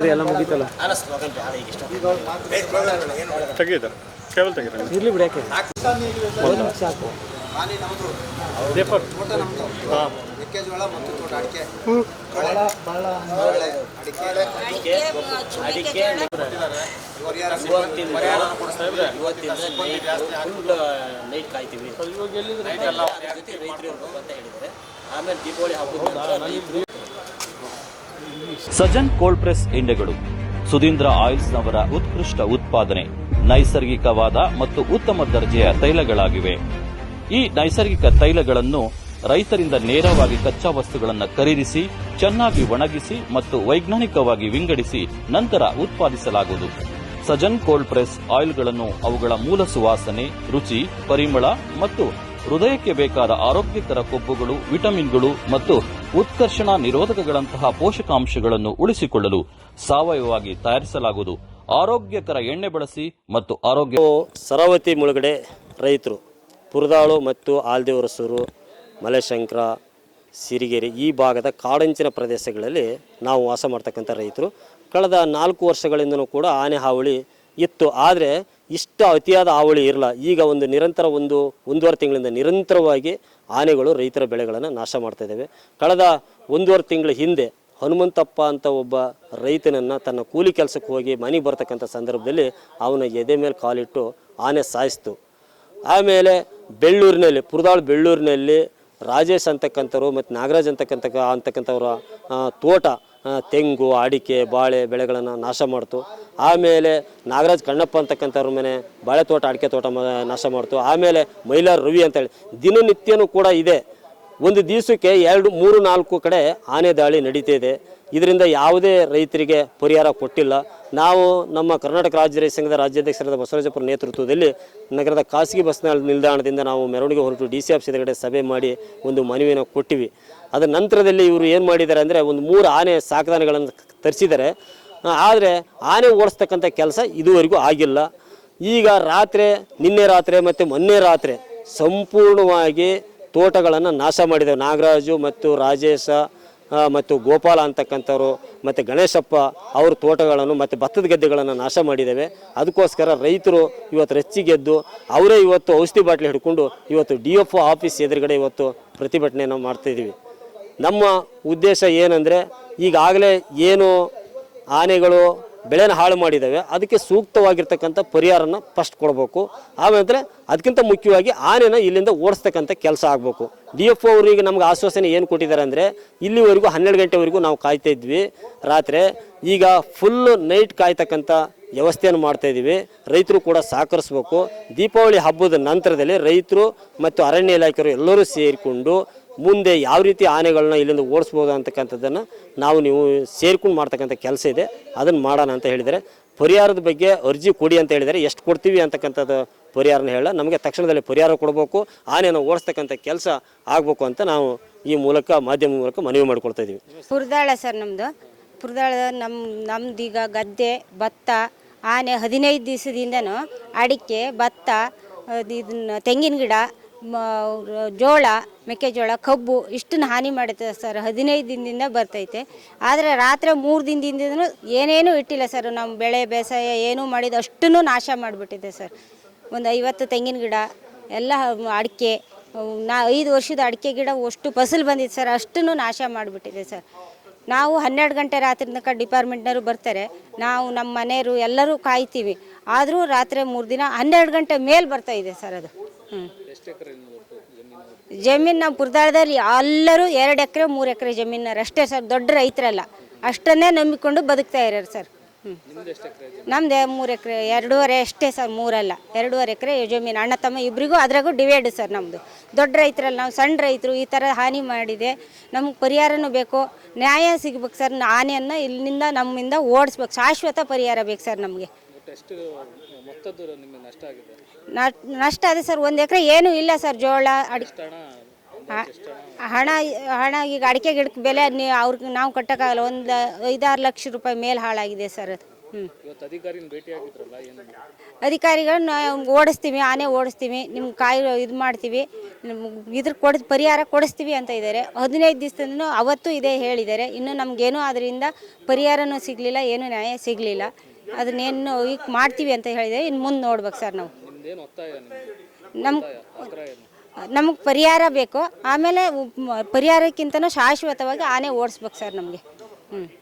ಎಲ್ಲ ಮುಗೀತಲ್ಲ? ತೆಗೀತ ಕೇವಲ ತೆಗೀತ ಇರ್ಲಿ ಬಿಡಿ ಯಾಕೆ? ಒಂದು ಸಾಕು. ಪೇಪರ್. ಹಾಂ. ಮೆಕ್ಕೆಜೋಳ ಮತ್ತು ತೋಟ ಅಡಿಕೆ ಇವತ್ತಿಂದ ನೈಟ್ ಕಾಯ್ತೀವಿ ಇವಾಗ ಜೊತೆ ರೈತರು ಅಂತ ಹೇಳಿದ್ದಾರೆ. ಆಮೇಲೆ ದೀಪಾವಳಿ ಹಬ್ಬ ಸಜನ್ ಕೋಲ್ಡ್ ಪ್ರೆಸ್ ಎಣ್ಣೆಗಳು ಸುಧೀಂದ್ರ ಆಯಿಲ್ಸ್ನವರ ಉತ್ಕೃಷ್ಟ ಉತ್ಪಾದನೆ ನೈಸರ್ಗಿಕವಾದ ಮತ್ತು ಉತ್ತಮ ದರ್ಜೆಯ ತೈಲಗಳಾಗಿವೆ. ಈ ನೈಸರ್ಗಿಕ ತೈಲಗಳನ್ನು ರೈತರಿಂದ ನೇರವಾಗಿ ಕಚ್ಚಾ ವಸ್ತುಗಳನ್ನು ಖರೀದಿಸಿ, ಚೆನ್ನಾಗಿ ಒಣಗಿಸಿ ಮತ್ತು ವೈಜ್ಞಾನಿಕವಾಗಿ ವಿಂಗಡಿಸಿ ನಂತರ ಉತ್ಪಾದಿಸಲಾಗುವುದು. ಸಜನ್ ಕೋಲ್ಡ್ ಪ್ರೆಸ್ ಆಯಿಲ್ಗಳನ್ನು ಅವುಗಳ ಮೂಲ ಸುವಾಸನೆ, ರುಚಿ, ಪರಿಮಳ ಮತ್ತು ಹೃದಯಕ್ಕೆ ಬೇಕಾದ ಆರೋಗ್ಯಕರ ಕೊಬ್ಬುಗಳು, ವಿಟಮಿನ್ಗಳು ಮತ್ತು ಉತ್ಕರ್ಷಣ ನಿರೋಧಕಗಳಂತಹ ಪೋಷಕಾಂಶಗಳನ್ನು ಉಳಿಸಿಕೊಳ್ಳಲು ಸಾವಯವವಾಗಿ ತಯಾರಿಸಲಾಗುವುದು. ಆರೋಗ್ಯಕರ ಎಣ್ಣೆ ಬಳಸಿ ಮತ್ತು ಆರೋಗ್ಯ ಸರಾವತಿ ಮುಳುಗಡೆ ರೈತರು, ಪುರದಾಳು ಮತ್ತು ಆಲ್ದೇವರಸೂರು, ಮಲೆಶಂಕರ, ಸಿರಿಗೆರೆ ಈ ಭಾಗದ ಕಾಡಂಚಿನ ಪ್ರದೇಶಗಳಲ್ಲಿ ನಾವು ವಾಸ ಮಾಡ್ತಕ್ಕಂಥ ರೈತರು. ಕಳೆದ ನಾಲ್ಕು ವರ್ಷಗಳಿಂದಲೂ ಕೂಡ ಆನೆ ಹಾವಳಿ ಇತ್ತು. ಆದರೆ ಇಷ್ಟು ಅತಿಯಾದ ಹಾವಳಿ ಇರಲ್ಲ. ಈಗ ಒಂದು ನಿರಂತರ ಒಂದು ಒಂದೂವರೆ ತಿಂಗಳಿಂದ ನಿರಂತರವಾಗಿ ಆನೆಗಳು, ರೈತರ ಬೆಳೆಗಳನ್ನು ನಾಶ ಮಾಡ್ತಾ ಇದ್ದಾವೆ ಕಳೆದ ಒಂದೂವರೆ ತಿಂಗಳ ಹಿಂದೆ ಹನುಮಂತಪ್ಪ ಅಂತ ಒಬ್ಬ ರೈತನನ್ನು ತನ್ನ ಕೂಲಿ ಕೆಲಸಕ್ಕೆ ಹೋಗಿ ಮನೆಗೆ ಬರ್ತಕ್ಕಂಥ ಸಂದರ್ಭದಲ್ಲಿ ಅವನ ಎದೆ ಮೇಲೆ ಕಾಲಿಟ್ಟು ಆನೆ ಸಾಯಿಸ್ತು. ಆಮೇಲೆ ಬೆಳ್ಳೂರಿನಲ್ಲಿ, ಪುರದಾಳ್ ಬೆಳ್ಳೂರಿನಲ್ಲಿ ರಾಜೇಶ್ ಅಂತಕ್ಕಂಥವ್ರು ಮತ್ತು ನಾಗರಾಜ್ ಅಂತಕ್ಕಂಥ ಅಂತಕ್ಕಂಥವ್ರ ತೋಟ ತೆಂಗು, ಅಡಿಕೆ, ಬಾಳೆ ಬೆಳೆಗಳನ್ನು ನಾಶ ಮಾಡ್ತು. ಆಮೇಲೆ ನಾಗರಾಜ್ ಕಣ್ಣಪ್ಪ ಅಂತಕ್ಕಂಥವ್ರ ಮನೆ ಬಾಳೆ ತೋಟ, ಅಡಿಕೆ ತೋಟ ನಾಶ ಮಾಡ್ತು. ಆಮೇಲೆ ಮೈಲಾರ್ ರವಿ ಅಂತೇಳಿ. ದಿನನಿತ್ಯನೂ ಕೂಡ ಇದೆ. ಒಂದು ದಿವಸಕ್ಕೆ ಎರಡು, ಮೂರು, ನಾಲ್ಕು ಕಡೆ ಆನೆ ದಾಳಿ ನಡೀತಾ ಇದೆ. ಇದರಿಂದ ಯಾವುದೇ ರೈತರಿಗೆ ಪರಿಹಾರ ಕೊಟ್ಟಿಲ್ಲ. ನಾವು ನಮ್ಮ ಕರ್ನಾಟಕ ರಾಜ್ಯ ರೈತ ಸಂಘದ ರಾಜ್ಯಾಧ್ಯಕ್ಷರಾದ ಬಸವರಾಜಪುರ ನೇತೃತ್ವದಲ್ಲಿ ನಗರದ ಖಾಸಗಿ ಬಸ್ ನಿಲ್ದಾಣದಿಂದ ನಾವು ಮೆರವಣಿಗೆ ಹೊರಟು ಡಿ ಸಿ ಆಫೀಸ್ ಕಡೆ ಸಭೆ ಮಾಡಿ ಒಂದು ಮನವಿಯನ್ನು ಕೊಟ್ಟಿವಿ. ಅದರ ನಂತರದಲ್ಲಿ ಇವರು ಏನು ಮಾಡಿದ್ದಾರೆ ಅಂದರೆ ಒಂದು ಮೂರು ಆನೆ ಸಾಕದಾನೆಗಳನ್ನು ತರಿಸಿದ್ದಾರೆ. ಆದರೆ ಆನೆ ಓಡಿಸ್ತಕ್ಕಂಥ ಕೆಲಸ ಇದುವರೆಗೂ ಆಗಿಲ್ಲ. ಈಗ ರಾತ್ರಿ, ನಿನ್ನೆ ರಾತ್ರಿ ಮತ್ತು ಮೊನ್ನೆ ರಾತ್ರಿ ಸಂಪೂರ್ಣವಾಗಿ ತೋಟಗಳನ್ನು ನಾಶ ಮಾಡಿದ್ದೇವೆ ನಾಗರಾಜು ಮತ್ತು ರಾಜೇಶ ಮತ್ತು ಗೋಪಾಲ ಅಂತಕ್ಕಂಥವ್ರು ಮತ್ತು ಗಣೇಶಪ್ಪ ಅವ್ರ ತೋಟಗಳನ್ನು ಮತ್ತು ಭತ್ತದ ಗದ್ದೆಗಳನ್ನು ನಾಶ ಮಾಡಿದ್ದೇವೆ ಅದಕ್ಕೋಸ್ಕರ ರೈತರು ಇವತ್ತು ರಚ್ಚಿಗೆದ್ದು ಅವರೇ ಇವತ್ತು ಔಷಧಿ ಬಾಟ್ಲಿ ಹಿಡ್ಕೊಂಡು ಇವತ್ತು ಡಿ ಎಫ್ ಒ ಆಫೀಸ್ ಎದುರುಗಡೆ ಇವತ್ತು ಪ್ರತಿಭಟನೆಯನ್ನು ಮಾಡ್ತಾಯಿದ್ದೀವಿ ನಮ್ಮ ಉದ್ದೇಶ ಏನಂದರೆ ಈಗಾಗಲೇ ಏನು ಆನೆಗಳು ಬೆಳೆನ ಹಾಳು ಮಾಡಿದ್ದಾವೆ, ಅದಕ್ಕೆ ಸೂಕ್ತವಾಗಿರ್ತಕ್ಕಂಥ ಪರಿಹಾರನ ಫಸ್ಟ್ ಕೊಡಬೇಕು. ಆಮೇಲೆ ಅದಕ್ಕಿಂತ ಮುಖ್ಯವಾಗಿ ಆನೆನ ಇಲ್ಲಿಂದ ಓಡಿಸ್ತಕ್ಕಂಥ ಕೆಲಸ ಆಗಬೇಕು. ಡಿ ಎಫ್ ಅವರಿಗೆ ನಮ್ಗೆ ಆಶ್ವಾಸನೆ ಏನು ಕೊಟ್ಟಿದ್ದಾರೆ ಅಂದರೆ, ಇಲ್ಲಿವರೆಗೂ ಹನ್ನೆರಡು ಗಂಟೆವರೆಗೂ ನಾವು ಕಾಯ್ತಾ ಇದ್ವಿ. ರಾತ್ರಿ ಈಗ ಫುಲ್ ನೈಟ್ ಕಾಯ್ತಕ್ಕಂಥ ವ್ಯವಸ್ಥೆಯನ್ನು ಮಾಡ್ತಾ ಇದ್ದೀವಿ. ರೈತರು ಕೂಡ ಸಹಕರಿಸ್ಬೇಕು. ದೀಪಾವಳಿ ಹಬ್ಬದ ನಂತರದಲ್ಲಿ ರೈತರು ಮತ್ತು ಅರಣ್ಯ ಇಲಾಖೆಯವರು ಎಲ್ಲರೂ ಸೇರಿಕೊಂಡು ಮುಂದೆ ಯಾವ ರೀತಿ ಆನೆಗಳನ್ನ ಇಲ್ಲಿಂದ ಓಡಿಸ್ಬೋದು ಅಂತಕ್ಕಂಥದ್ದನ್ನು ನಾವು ನೀವು ಸೇರ್ಕೊಂಡು ಮಾಡ್ತಕ್ಕಂಥ ಕೆಲಸ ಇದೆ. ಅದನ್ನು ಮಾಡೋಣ ಅಂತ ಹೇಳಿದರೆ, ಪರಿಹಾರದ ಬಗ್ಗೆ ಅರ್ಜಿ ಕೊಡಿ ಅಂತ ಹೇಳಿದರೆ, ಎಷ್ಟು ಕೊಡ್ತೀವಿ ಅಂತಕ್ಕಂಥದ್ದು ಪರಿಹಾರನ ಹೇಳ ನಮಗೆ ತಕ್ಷಣದಲ್ಲಿ ಪರಿಹಾರ ಕೊಡಬೇಕು, ಆನೆಯನ್ನು ಓಡಿಸ್ತಕ್ಕಂಥ ಕೆಲಸ ಆಗಬೇಕು ಅಂತ ನಾವು ಈ ಮೂಲಕ, ಮಾಧ್ಯಮ ಮೂಲಕ ಮನವಿ ಮಾಡ್ಕೊಳ್ತಾ ಇದ್ದೀವಿ. ಪುರದಾಳ ಸರ್ ನಮ್ಮದು ಪುರದಾಳ ನಮ್ಮ ನಮ್ದೀಗ ಗದ್ದೆ, ಭತ್ತ, ಆನೆ ಹದಿನೈದು ದಿವಸದಿಂದನೂ ಅಡಿಕೆ, ಭತ್ತ ಇದನ್ನು ತೆಂಗಿನ ಗಿಡ ಜೋಳ, ಮೆಕ್ಕೆಜೋಳ, ಕಬ್ಬು, ಇಷ್ಟನ್ನು ಹಾನಿ ಮಾಡುತ್ತೆ ಸರ್. ಹದಿನೈದು ದಿನದಿಂದ ಬರ್ತೈತೆ. ಆದರೆ ರಾತ್ರಿ ಮೂರು ದಿನದಿಂದ ಏನೇನೂ ಇಟ್ಟಿಲ್ಲ ಸರ್. ನಮ್ಮ ಬೆಳೆ ಬೇಸಾಯ ಏನೂ ಮಾಡಿದ ಅಷ್ಟನ್ನು ನಾಶ ಮಾಡಿಬಿಟ್ಟಿದೆ ಸರ್. ಒಂದು ಐವತ್ತು ತೆಂಗಿನ ಗಿಡ, ಎಲ್ಲ ಅಡಿಕೆ, ನಾ ಐದು ವರ್ಷದ ಅಡಿಕೆ ಗಿಡ ಅಷ್ಟು ಫಸಲು ಬಂದಿದೆ ಸರ್. ಅಷ್ಟನ್ನು ನಾಶ ಮಾಡಿಬಿಟ್ಟಿದೆ ಸರ್. ನಾವು ಹನ್ನೆರಡು ಗಂಟೆ ರಾತ್ರಿ ತನಕ ಡಿಪಾರ್ಟ್ಮೆಂಟ್ನವರು ಬರ್ತಾರೆ. ನಾವು ನಮ್ಮ ಮನೆಯವರು ಎಲ್ಲರೂ ಕಾಯ್ತೀವಿ. ಆದರೂ ರಾತ್ರಿ ಮೂರು ದಿನ ಹನ್ನೆರಡು ಗಂಟೆ ಮೇಲೆ ಬರ್ತಾ ಇದೆ ಸರ್ ಅದು. ಜಮೀನು ನಮ್ಮ ಪುರದಾಳದಲ್ಲಿ ಎಲ್ಲರೂ ಎರಡು ಎಕರೆ, ಮೂರು ಎಕರೆ ಜಮೀನರು ಅಷ್ಟೇ ಸರ್, ದೊಡ್ಡ ರೈತರಲ್ಲ. ಅಷ್ಟನ್ನೇ ನಂಬಿಕೊಂಡು ಬದುಕ್ತಾ ಇರೋರು ಸರ್. ನಮ್ದು ಮೂರು ಎಕರೆ, ಎರಡೂವರೆ ಅಷ್ಟೇ ಸರ್, ಮೂರಲ್ಲ. ಎರಡೂವರೆ ಎಕರೆ ಜಮೀನು. ಅಣ್ಣ, ತಮ್ಮ ಇಬ್ಬರಿಗೂ ಅದ್ರಾಗೂ ಡಿವೈಡ್ ಸರ್ ನಮ್ಮದು ದೊಡ್ಡ ರೈತರಲ್ಲ, ನಾವು ಸಣ್ಣ ರೈತರು ಈ ಥರ ಹಾನಿ ಮಾಡಿದೆ. ನಮ್ಗೆ ಪರಿಹಾರನೂ ಬೇಕು. ನ್ಯಾಯ ಸಿಗ್ಬೇಕು ಸರ್ ಆನೆಯನ್ನು ಇಲ್ಲಿಂದ ನಮ್ಮಿಂದ ಓಡಿಸ್ಬೇಕು. ಶಾಶ್ವತ ಪರಿಹಾರ ಬೇಕು ಸರ್ ನಮಗೆ. ನಷ್ಟ ನಷ್ಟ ಅದೇ ಸರ್ ಒಂದು ಎಕರೆ ಏನೂ ಇಲ್ಲ ಸರ್ ಜೋಳ ಅಡಿಕೆ ಹಣ ಹಣ? ಈಗ ಅಡಿಕೆ ಗಿಡಕ್ಕೆ ಬೆಲೆ ನೀವು ಅವ್ರಿಗೆ ನಾವು ಕಟ್ಟೋಕ್ಕಾಗಲ್ಲ ಒಂದು ಐದಾರು ಲಕ್ಷ ರೂಪಾಯಿ ಮೇಲೆ ಹಾಳಾಗಿದೆ ಸರ್ ಅದು. ಹ್ಞೂ ಇವತ್ತು ಅಧಿಕಾರಿನ ಭೇಟಿ ಆಗಿದ್ರಲ್ಲ ಏನು ಅಧಿಕಾರಿಗಳನ್ನ ಓಡಿಸ್ತೀವಿ ಆನೆ ಓಡಿಸ್ತೀವಿ ನಿಮ್ಗೆ ಕಾಯಿ ಇದು ಮಾಡ್ತೀವಿ ನಿಮ್ಗೆ ಇದ್ರ ಕೊಡ ಪರಿಹಾರ ಕೊಡಿಸ್ತೀವಿ ಅಂತ ಇದ್ದಾರೆ ಹದಿನೈದು ದಿವಸದಿಂದ ಅವತ್ತು ಇದೇ ಹೇಳಿದ್ದಾರೆ ಇನ್ನು ನಮ್ಗೇನು ಅದರಿಂದ ಪರಿಹಾರನೂ ಸಿಗಲಿಲ್ಲ ಏನೂ ನ್ಯಾಯ ಸಿಗಲಿಲ್ಲ. ಅದನ್ನೇನು ಈಗ ಮಾಡ್ತೀವಿ ಅಂತ ಹೇಳಿದೆ. ಇನ್ನು ಮುಂದೆ ನೋಡ್ಬೇಕು ಸರ್ ನಾವು. ನಮ್ಮ ನಿಮ್ಗೆ? ಪರಿಹಾರ ಬೇಕು. ಆಮೇಲೆ ಪರಿಹಾರಕ್ಕಿಂತನೂ ಶಾಶ್ವತವಾಗಿ ಆನೆ ಓಡಿಸ್ಬೇಕು ಸರ್ ನಮಗೆ. ಹ್ಞೂ